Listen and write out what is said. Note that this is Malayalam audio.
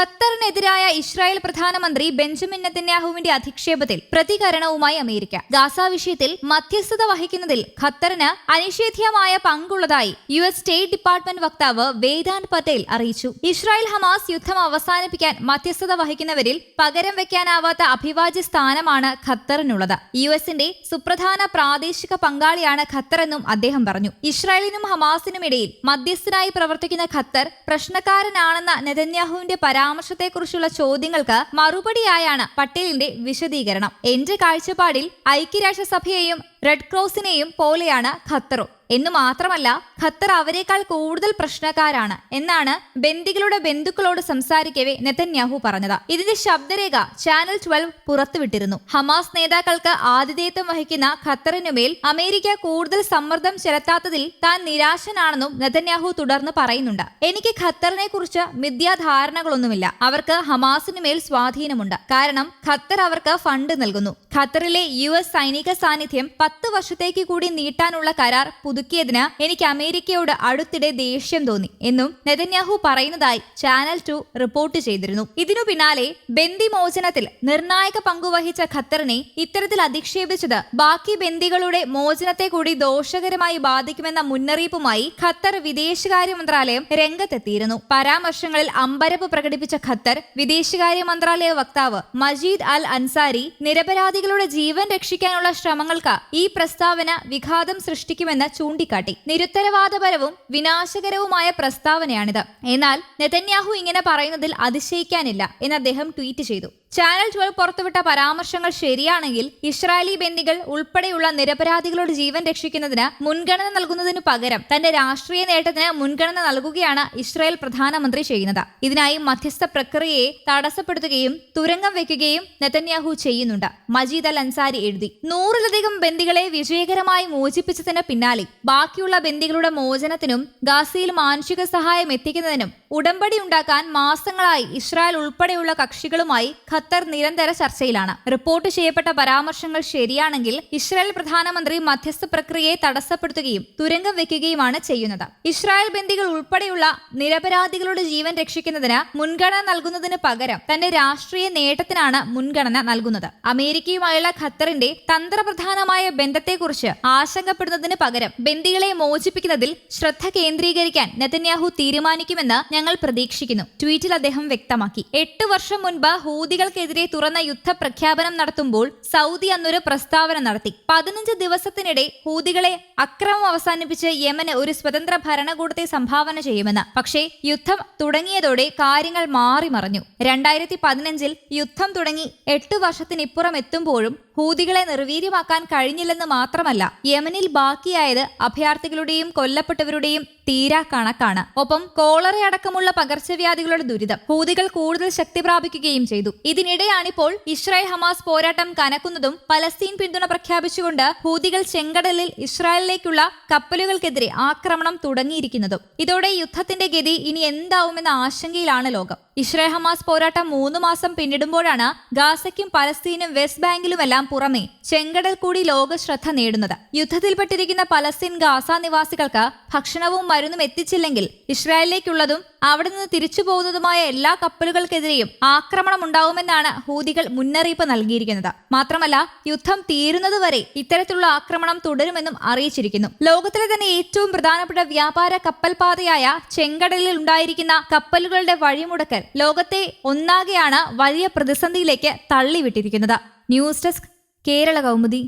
ഖത്തറിനെതിരായ ഇസ്രായേൽ പ്രധാനമന്ത്രി ബെഞ്ചമിൻ നെതന്യാഹുവിന്റെ അധിക്ഷേപത്തിൽ പ്രതികരണവുമായി അമേരിക്ക. ഗാസ വിഷയത്തിൽ മധ്യസ്ഥത വഹിക്കുന്നതിൽ ഖത്തറിന് അനിഷേധ്യമായ പങ്കുള്ളതായി യു എസ് സ്റ്റേറ്റ് ഡിപ്പാർട്ട്മെന്റ് വക്താവ് വേദാന്ത് പട്ടേൽ അറിയിച്ചു. ഇസ്രായേൽ ഹമാസ് യുദ്ധം അവസാനിപ്പിക്കാൻ മധ്യസ്ഥത വഹിക്കുന്നവരിൽ പകരം വെക്കാനാവാത്ത അഭിവാജ്യ സ്ഥാനമാണ് ഖത്തറിനുള്ളത്. യു എസിന്റെ സുപ്രധാന പ്രാദേശിക പങ്കാളിയാണ് ഖത്തറെന്നും അദ്ദേഹം പറഞ്ഞു. ഇസ്രായേലിനും ഹമാസിനും ഇടയിൽ മധ്യസ്ഥനായി പ്രവർത്തിക്കുന്ന ഖത്തർ പ്രശ്നക്കാരനാണെന്ന നെതന്യാഹുവിന്റെ പരാമർശത്തെക്കുറിച്ചുള്ള ചോദ്യങ്ങൾക്ക് മറുപടിയായാണ് പട്ടേലിന്റെ വിശദീകരണം. എന്റെ കാഴ്ചപ്പാടിൽ ഐക്യരാഷ്ട്രസഭയെയും റെഡ് ക്രോസിനെയും പോലെയാണ് ഖത്തറും. എന്ന് മാത്രമല്ല ഖത്തർ അവരെക്കാൾ കൂടുതൽ പ്രശ്നക്കാരാണ് എന്നാണ് ബന്ദികളുടെ ബന്ധുക്കളോട് സംസാരിക്കവേ നെതന്യാഹു പറഞ്ഞത്. ഇതിന്റെ ശബ്ദരേഖ ചാനൽ ട്വൽവ് പുറത്തുവിട്ടിരുന്നു. ഹമാസ് നേതാക്കൾക്ക് ആതിഥേയത്വം വഹിക്കുന്ന ഖത്തറിനുമേൽ അമേരിക്ക കൂടുതൽ സമ്മർദ്ദം ചെലുത്താത്തതിൽ താൻ നിരാശനാണെന്നും നെതന്യാഹു തുടർന്ന് പറയുന്നുണ്ട്. എനിക്ക് ഖത്തറിനെ കുറിച്ച് മിഥ്യാധാരണകളൊന്നുമില്ല. അവർക്ക് ഹമാസിനുമേൽ സ്വാധീനമുണ്ട്. കാരണം ഖത്തർ അവർക്ക് ഫണ്ട് നൽകുന്നു. ഖത്തറിലെ യു സൈനിക സാന്നിധ്യം പത്ത് വർഷത്തേക്ക് കൂടി നീട്ടാനുള്ള കരാർ പുതുക്കിയതിന് എനിക്ക് അമേരിക്കയോട് അടുത്തിടെ ദേഷ്യം തോന്നി എന്നും നെതന്യാഹു പറയുന്നതായി ചാനൽ ടു റിപ്പോർട്ട് ചെയ്തിരുന്നു. ഇതിനു പിന്നാലെ ബന്ദി മോചനത്തിൽ നിർണായക പങ്കുവഹിച്ച ഖത്തറിനെ ഇത്തരത്തിൽ അധിക്ഷേപിച്ചത് ബാക്കി ബന്ദികളുടെ മോചനത്തെ കൂടി ദോഷകരമായി ബാധിക്കുമെന്ന മുന്നറിയിപ്പുമായി ഖത്തർ വിദേശകാര്യ മന്ത്രാലയം രംഗത്തെത്തിയിരുന്നു. പരാമർശങ്ങളിൽ അമ്പരപ്പ് പ്രകടിപ്പിച്ച ഖത്തർ വിദേശകാര്യ മന്ത്രാലയ വക്താവ് മജീദ് അൽ അൻസാരി നിരപരാധികളുടെ ജീവൻ രക്ഷിക്കാനുള്ള ശ്രമങ്ങൾക്ക് ഈ പ്രസ്താവന വിഘാതം സൃഷ്ടിക്കുമെന്ന് ചൂണ്ടിക്കാട്ടി. നിരുത്തരവാദപരവും വിനാശകരവുമായ പ്രസ്താവനയാണിത്. എന്നാൽ നെതന്യാഹു ഇങ്ങനെ പറയുന്നതിൽ അതിശയിക്കാനില്ല എന്ന് അദ്ദേഹം ട്വീറ്റ് ചെയ്തു. ചാനൽ ട്വൽവ് പുറത്തുവിട്ട പരാമർശങ്ങൾ ശരിയാണെങ്കിൽ ഇസ്രായേലി ബന്ദികൾ ഉൾപ്പെടെയുള്ള നിരപരാധികളുടെ ജീവൻ രക്ഷിക്കുന്നതിന് മുൻഗണന നൽകുന്നതിനു പകരം തന്റെ രാഷ്ട്രീയ നേട്ടത്തിന് മുൻഗണന നൽകുകയാണ് ഇസ്രായേൽ പ്രധാനമന്ത്രി ചെയ്യുന്നത്. ഇതിനായി മധ്യസ്ഥ പ്രക്രിയയെ തടസ്സപ്പെടുത്തുകയും തുരങ്കം വെക്കുകയും നെതന്യാഹു ചെയ്യുന്നുണ്ട്. മജീദ് അൽ അൻസാരി എഴുതി. നൂറിലധികം ബന്ദികളെ വിജയകരമായി മോചിപ്പിച്ചതിന് പിന്നാലെ ബാക്കിയുള്ള ബന്ദികളുടെ മോചനത്തിനും ഗാസയിൽ മാനുഷിക സഹായം എത്തിക്കുന്നതിനും ഉടമ്പടി ഉണ്ടാക്കാൻ മാസങ്ങളായി ഇസ്രായേൽ ഉൾപ്പെടെയുള്ള കക്ഷികളുമായി ഖത്തർ നിരന്തര ചർച്ചയിലാണ്. റിപ്പോർട്ട് ചെയ്യപ്പെട്ട പരാമർശങ്ങൾ ശരിയാണെങ്കിൽ ഇസ്രായേൽ പ്രധാനമന്ത്രി മധ്യസ്ഥ പ്രക്രിയയെ തടസ്സപ്പെടുത്തുകയും തുരങ്കം വെക്കുകയുമാണ് ചെയ്യുന്നത്. ഇസ്രായേൽ ബന്ദികൾ ഉൾപ്പെടെയുള്ള നിരപരാധികളുടെ ജീവൻ രക്ഷിക്കുന്നതിന് മുൻഗണന നൽകുന്നതിന് പകരം തന്റെ രാഷ്ട്രീയ നേട്ടത്തിനാണ് മുൻഗണന നൽകുന്നത്. അമേരിക്കയുമായുള്ള ഖത്തറിന്റെ തന്ത്രപ്രധാനമായ ബന്ധത്തെക്കുറിച്ച് ആശങ്കപ്പെടുന്നതിന് പകരം ബന്ദികളെ മോചിപ്പിക്കുന്നതിൽ ശ്രദ്ധ കേന്ദ്രീകരിക്കാൻ നെതന്യാഹു തീരുമാനിക്കുമെന്ന് ഞങ്ങൾ പ്രതീക്ഷിക്കുന്നു ട്വീറ്റിൽ അദ്ദേഹം വ്യക്തമാക്കി. എട്ട് വർഷം മുൻപ് ഹൂതികൾക്കെതിരെ തുറന്ന യുദ്ധ പ്രഖ്യാപനം നടത്തുമ്പോൾ സൗദി അന്നൊരു പ്രസ്താവന നടത്തി. പതിനഞ്ച് ദിവസത്തിനിടെ ഹൂതികളെ അക്രമം അവസാനിപ്പിച്ച് യമന് ഒരു സ്വതന്ത്ര ഭരണകൂടത്തെ സംഭാവന ചെയ്യുമെന്ന്. പക്ഷേ യുദ്ധം തുടങ്ങിയതോടെ കാര്യങ്ങൾ മാറി മാറിമറിഞ്ഞു രണ്ടായിരത്തി പതിനഞ്ചിൽ യുദ്ധം തുടങ്ങി എട്ടു വർഷത്തിനിപ്പുറം എത്തുമ്പോഴും ഹൂതികളെ നിർവീര്യമാക്കാൻ കഴിഞ്ഞില്ലെന്ന് മാത്രമല്ല യമനിൽ ബാക്കിയായത് അഭയാർത്ഥികളുടെയും കൊല്ലപ്പെട്ടവരുടെയും തീരാ കണക്കാണ്. ഒപ്പം കോളറ അടക്കമുള്ള പകർച്ചവ്യാധികളുടെ ദുരിതം ഹൂതികൾ കൂടുതൽ ശക്തി പ്രാപിക്കുകയും ചെയ്തു. ഇതിനിടെയാണിപ്പോൾ ഇസ്രായേൽ ഹമാസ് പോരാട്ടം കനക്കുന്നതും പലസ്തീൻ പിന്തുണ പ്രഖ്യാപിച്ചുകൊണ്ട് ഹൂതികൾ ചെങ്കടലിൽ ഇസ്രായേലിലേക്കുള്ള കപ്പലുകൾക്കെതിരെ ആക്രമണം തുടങ്ങിയിരിക്കുന്നതും. ഇതോടെ യുദ്ധത്തിന്റെ ഗതി ഇനി എന്താവുമെന്ന ആശങ്കയിലാണ് ലോകം. ഇസ്രായേൽ ഹമാസ് പോരാട്ടം മൂന്ന് മാസം പിന്നിടുമ്പോഴാണ് ഗാസയ്ക്കും പലസ്തീനും വെസ്റ്റ് ബാങ്കിലുമെല്ലാം പുറമെ ചെങ്കടൽ കൂടി ലോക ശ്രദ്ധ നേടുന്നത്. യുദ്ധത്തിൽപ്പെട്ടിരിക്കുന്ന പലസ്തീൻ ഗാസ നിവാസികൾക്ക് ഭക്ഷണവും മരുന്നും എത്തിച്ചില്ലെങ്കിൽ ഇസ്രായേലിലേക്കുള്ളതും അവിടെ നിന്ന് തിരിച്ചു പോകുന്നതുമായ എല്ലാ കപ്പലുകൾക്കെതിരെയും ആക്രമണം ഉണ്ടാവുമെന്നാണ് ഹൂതികൾ മുന്നറിയിപ്പ് നൽകിയിരിക്കുന്നത്. മാത്രമല്ല യുദ്ധം തീരുന്നതുവരെ ഇത്തരത്തിലുള്ള ആക്രമണം തുടരുമെന്നും അറിയിച്ചിരിക്കുന്നു. ലോകത്തിലെ തന്നെ ഏറ്റവും പ്രധാനപ്പെട്ട വ്യാപാര കപ്പൽപാതയായ ചെങ്കടലിൽ ഉണ്ടായിരിക്കുന്ന കപ്പലുകളുടെ വഴിമുടക്കൽ ലോകത്തെ ഒന്നാകെയാണ് വലിയ പ്രതിസന്ധിയിലേക്ക് തള്ളിവിട്ടിരിക്കുന്നത്. News desk Kerala Kaumudi.